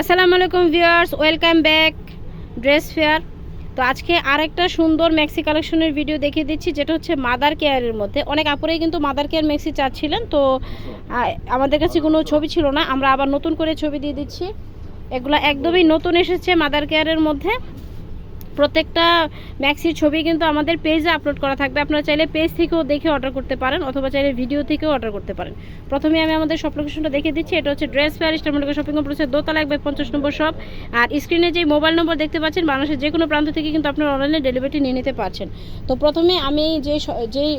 আসসালামু আলাইকুম viewers, welcome back dress fair. তো আজকে আরেকটা সুন্দর ম্যাক্সি কালেকশনের ভিডিও দেখিয়ে দিচ্ছি, যেটা হচ্ছে মাদার কেয়ারের মধ্যে। অনেক আপুরেই কিন্তু মাদার কেয়ার ম্যাক্সি চাচ্ছিলেন, তো আমাদের কাছে কোনো ছবি ছিল না, আমরা আবার নতুন করে ছবি দিয়ে দিচ্ছি। এগুলো একদমই নতুন এসেছে মাদার কেয়ারের মধ্যে। প্রত্যেকটা ম্যাক্সির ছবি কিন্তু আমাদের পেজে আপলোড করা থাকবে। আপনারা চাইলে পেজ থেকেও দেখে অর্ডার করতে পারেন অথবা চাইলে ভিডিও থেকেও অর্ডার করতে পারেন। প্রথমে আমি আমাদের শপ লোকেশনটা দেখিয়ে দিচ্ছি। এটা হচ্ছে ড্রেস ফেয়ার স্টারমন্ডিকা শপিং কমপ্লেক্সের দোতলা এক বাই পঞ্চাশ নম্বর শপ আর স্ক্রিনে যে মোবাইল নম্বর দেখতে পাচ্ছেন, বাংলাদেশের যে কোনো প্রান্ত থেকে কিন্তু আপনারা অনলাইনে ডেলিভারি নিয়ে নিতে পারছেন। তো প্রথমে আমি যে যেই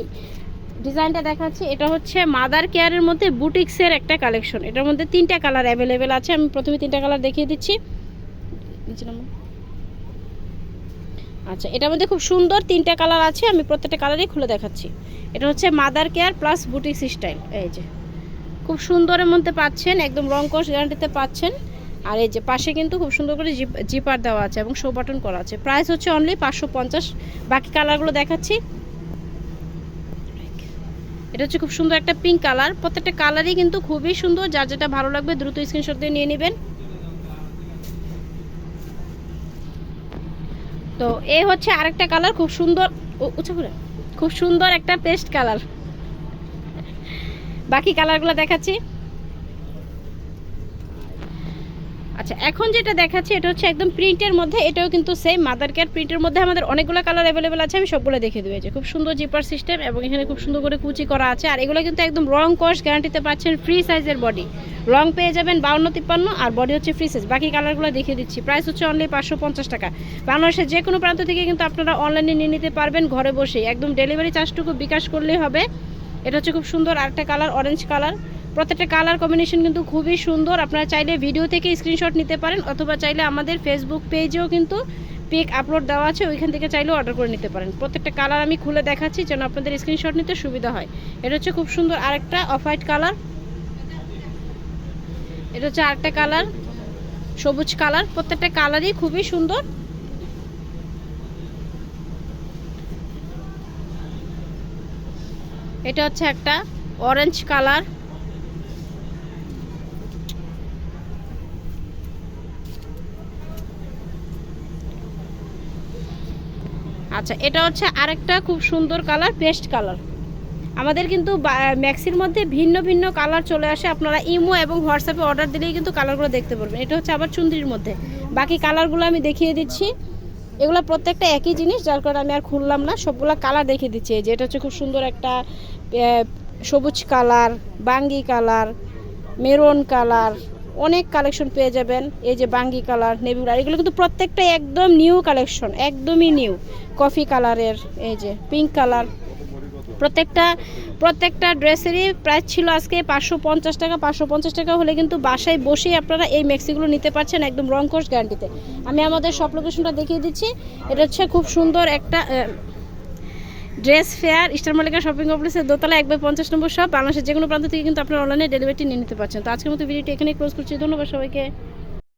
ডিজাইনটা দেখাচ্ছি, এটা হচ্ছে মাদার কেয়ারের মধ্যে বুটিক্সের একটা কালেকশন এটার মধ্যে তিনটা কালার অ্যাভেলেবেল আছে। আমি প্রথমে তিনটা কালার দেখিয়ে দিচ্ছি। আচ্ছা এটার মধ্যে খুব সুন্দর তিনটা কালার আছে, আমি প্রত্যেকটা কালারই খুলে দেখাচ্ছি। এটা হচ্ছে mother care plus boutique style এই যে। খুব সুন্দরের মধ্যে পাচ্ছেন, একদম রং কস গ্যারান্টিতে পাচ্ছেন। আর এই যে পাশে কিন্তু খুব সুন্দর করে জিপ জিপার দেওয়া আছে এবং শো বাটন করা আছে। প্রাইস হচ্ছে অনলি পাঁচশো পঞ্চাশ। বাকি কালারগুলো দেখাচ্ছি। এটা হচ্ছে খুব সুন্দর একটা পিঙ্ক কালার প্রত্যেকটা কালারই কিন্তু খুবই সুন্দর। যার যেটা ভালো লাগবে দ্রুত স্ক্রিনশট দিয়ে নিয়ে নেবেন। তো এ হচ্ছে আরেকটা কালার, খুব সুন্দর করে। খুব সুন্দর একটা পেস্ট কালার। বাকি কালারগুলো দেখাচ্ছি। আচ্ছা এখন যেটা দেখাচ্ছি, এটা হচ্ছে একদম প্রিন্টের মধ্যে, এটাও কিন্তু সেম মাদার কেয়ার প্রিন্টের মধ্যে আমাদের অনেকগুলো কালার অ্যাভেলেবেল আছে, আমি সবগুলো দেখে দেবো যে, খুব সুন্দর জিপার সিস্টেম এবং এখানে খুব সুন্দর করে কুচি করা আছে, আর এগুলো কিন্তু একদম রং কস গ্যারান্টিতে পাচ্ছেন ফ্রি সাইজের বডি রং পেয়ে যাবেন বাউন্ন তিপ্পান্ন, আর বডি হচ্ছে ফ্রি সাইজ বাকি কালারগুলো দেখিয়ে দিচ্ছি। প্রাইস হচ্ছে অনলি পাঁচশো পঞ্চাশ টাকা। বাংলাদেশের যে কোনো প্রান্ত থেকে কিন্তু আপনারা অনলাইনে নিয়ে নিতে পারবেন ঘরে বসে একদম ডেলিভারি চার্জটুকু বিকাশ করলেই হবে। এটা হচ্ছে খুব সুন্দর আরেকটা কালার অরেঞ্জ কালার প্রত্যেকটা কালার কম্বিনেশন কিন্তু খুবই সুন্দর। আপনারা চাইলে ভিডিও থেকে স্ক্রিনশট নিতে পারেন, অথবা চাইলে আমাদের ফেসবুক পেজেও কিন্তু পিক আপলোড দেওয়া আছে, ওইখান থেকে চাইলেও অর্ডার করে নিতে পারেন। প্রত্যেকটা কালার আমি খুলে দেখাচ্ছি যেন আপনাদের স্ক্রিনশট নিতে সুবিধা হয়। এটা হচ্ছে খুব সুন্দর আরেকটা অফ হোয়াইট কালার এটা হচ্ছে আরেকটা কালার সবুজ কালার প্রত্যেকটা কালারই খুবই সুন্দর। এটা হচ্ছে একটা অরেঞ্জ কালার আচ্ছা এটা হচ্ছে আরেকটা খুব সুন্দর কালার পেস্ট কালার। আমাদের কিন্তু ম্যাক্সির মধ্যে ভিন্ন ভিন্ন কালার চলে আসে। আপনারা ইমো এবং হোয়াটসঅ্যাপে অর্ডার দিলেই কিন্তু কালারগুলো দেখতে পারবেন। এটা হচ্ছে আবার চুন্দ্রির মধ্যে। বাকি কালারগুলো আমি দেখিয়ে দিচ্ছি। এগুলো প্রত্যেকটা একই জিনিস, যার কারণে আমি আর খুললাম না। সবগুলো কালার দেখিয়ে দিচ্ছি। যে এটা হচ্ছে খুব সুন্দর একটা সবুজ কালার, বাঙ্গি কালার, মেরুন কালার অনেক কালেকশন পেয়ে যাবেন। এই যে বাঙ্গি কালার নেভি কালার এগুলো কিন্তু প্রত্যেকটা একদম নিউ কালেকশন একদমই নিউ কফি কালারের এই যে পিঙ্ক কালার প্রত্যেকটা প্রত্যেকটা ড্রেসেরই প্রাইস ছিল আজকে পাঁচশো পঞ্চাশ টাকা। পাঁচশো পঞ্চাশ টাকা হলে কিন্তু বাসায় বসেই আপনারা এই মেক্সিগুলো নিতে পারছেন একদম রং কোর্স গ্যারান্টিতে আমি আমাদের সব লোকেশনটা দেখিয়ে দিচ্ছি। এটা হচ্ছে খুব সুন্দর একটা dress fair, star Malika shopping কমপ্লেক্সের দোতলা এক বাই পঞ্চাশ নম্বর সব বাংলাদেশের যে কোনো প্রান্ত থেকে কিন্তু আপনার অনলাইনে ডেলিভারিটি নিয়ে নিতে পারছেন। তো আজকের মতো ভিডিওটি এখানেই ক্লোজ করছি। ধন্যবাদ সবাইকে।